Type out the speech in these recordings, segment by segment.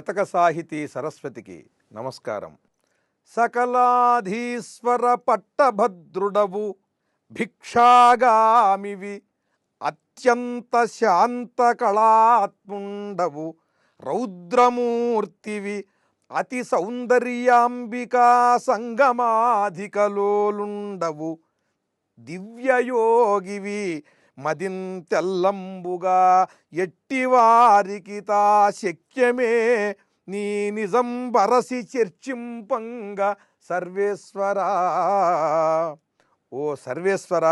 శతక సాహితీ సరస్వతికి నమస్కారం. సకలాధీశ్వర పట్టభద్రుడవు భిక్షాగామివి అత్యంత శాంత కళాత్ముండవు రౌద్రమూర్తివి అతి సౌందర్యాంబికా సంగమాధికలోలుండవు దివ్యయోగివి మదింతెల్లంబుగా ఎట్టివారికి తా శక్యమే. నీ నిజం బరసి చర్చింపంగ సర్వేశ్వరా. ఓ సర్వేశ్వర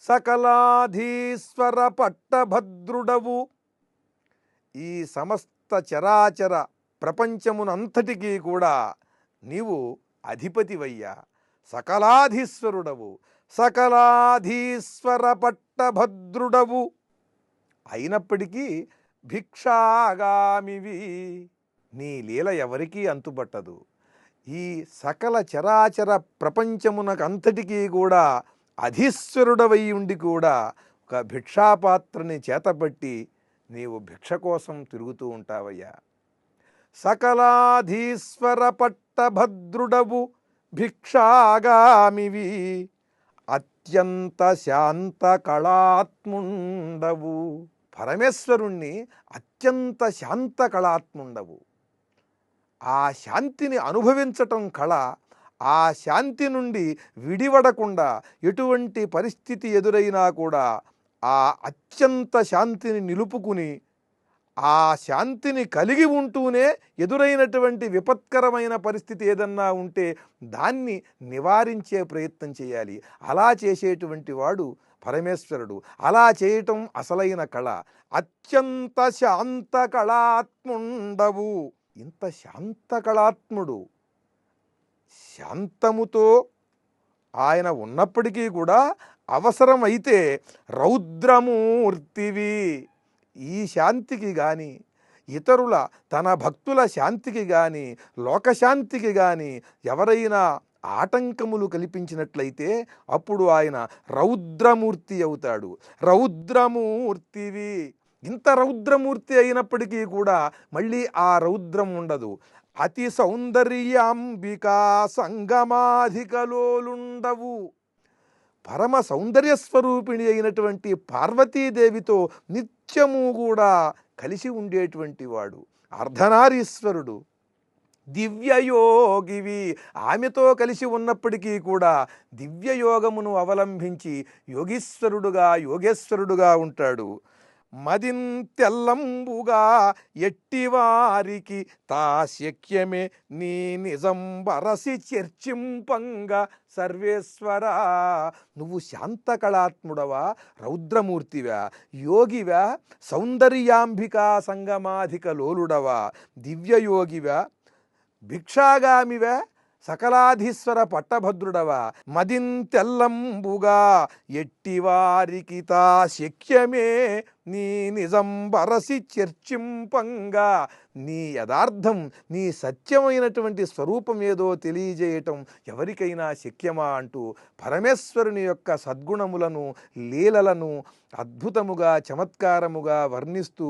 సకలాధీశ్వర పట్టభద్రుడవు. ఈ సమస్త చరాచర ప్రపంచమునంతటికీ కూడా నీవు అధిపతివయ్యా సకలాధీశ్వరుడవు. సకలాధీశ్వర పట్టభద్రుడవు అయినప్పటికీ భిక్షాగామివి. నీ లీల ఎవరికీ అంతుపట్టదు. ఈ సకల చరాచర ప్రపంచమునకు అంతటికీ కూడా అధీశ్వరుడవై ఉండి కూడా ఒక భిక్షాపాత్రని చేతపట్టి నీవు భిక్ష కోసం తిరుగుతూ ఉంటావయ్యా. సకలాధీశ్వర పట్టభద్రుడవు భిక్షాగామివి. అత్యంత శాంత కళాత్ముండవు పరమేశ్వరుణ్ణి అత్యంత శాంత కళాత్ముండవు ఆ శాంతిని అనుభవించటం కళ ఆ శాంతి నుండి విడివడకుండా ఎటువంటి పరిస్థితి ఎదురైనా కూడా ఆ అత్యంత శాంతిని నిలుపుకుని ఆ శాంతిని కలిగి ఉంటూనే ఎదురైనటువంటి విపత్కరమైన పరిస్థితి ఏదన్నా ఉంటే దాన్ని నివారించే ప్రయత్నం చేయాలి. అలా చేసేటువంటి వాడు పరమేశ్వరుడు. అలా చేయటం అసలైన కళ. అత్యంత శాంత కళాత్ముండవు. ఇంత శాంత కళాత్ముడు శాంతముతో ఆయన ఉన్నప్పటికీ కూడా అవసరమైతే రౌద్రమూర్తివి. ఈ శాంతికి కానీ ఇతరుల తన భక్తుల శాంతికి కానీ లోకశాంతికి కానీ ఎవరైనా ఆటంకములు కల్పించినట్లయితే అప్పుడు ఆయన రౌద్రమూర్తి అవుతాడు. రౌద్రమూర్తివి. ఇంత రౌద్రమూర్తి అయినప్పటికీ కూడా మళ్ళీ ఆ రౌద్రం ఉండదు. అతి సౌందర్యాంబికా సంగమాధికలోలుండవు పరమ సౌందర్య స్వరూపిణి అయినటువంటి పార్వతీదేవితో నిత్యము కూడా కలిసి ఉండేటువంటి వాడు. అర్ధనారీశ్వరుడు. దివ్యయోగివి. ఆమెతో కలిసి ఉన్నప్పటికీ కూడా దివ్యయోగమును అవలంబించి యోగీశ్వరుడుగా యోగేశ్వరుడుగా ఉంటాడు. మదింతెల్లంబుగా ఎట్టివారికి తా శక్యమే నీ నిజం బరసి చర్చింపంగా సర్వేశ్వర. నువ్వు శాంత కళాత్ముడవా రౌద్రమూర్తివా యోగివా సౌందర్యాంబికా సంగమాధిక లోలుడవా దివ్యయోగివా భిక్షాగామివా? సకలాధీశ్వర పట్టభద్రుడవ మదింతెల్లంబుగా ఎట్టివారికి తా శక్యమే నీ నిజం బరసి చర్చింపంగా. నీ యథార్థం నీ సత్యమైనటువంటి స్వరూపం ఏదో తెలియజేయటం ఎవరికైనా శక్యమా అంటూ పరమేశ్వరుని యొక్క సద్గుణములను లీలలను అద్భుతముగా చమత్కారముగా వర్ణిస్తూ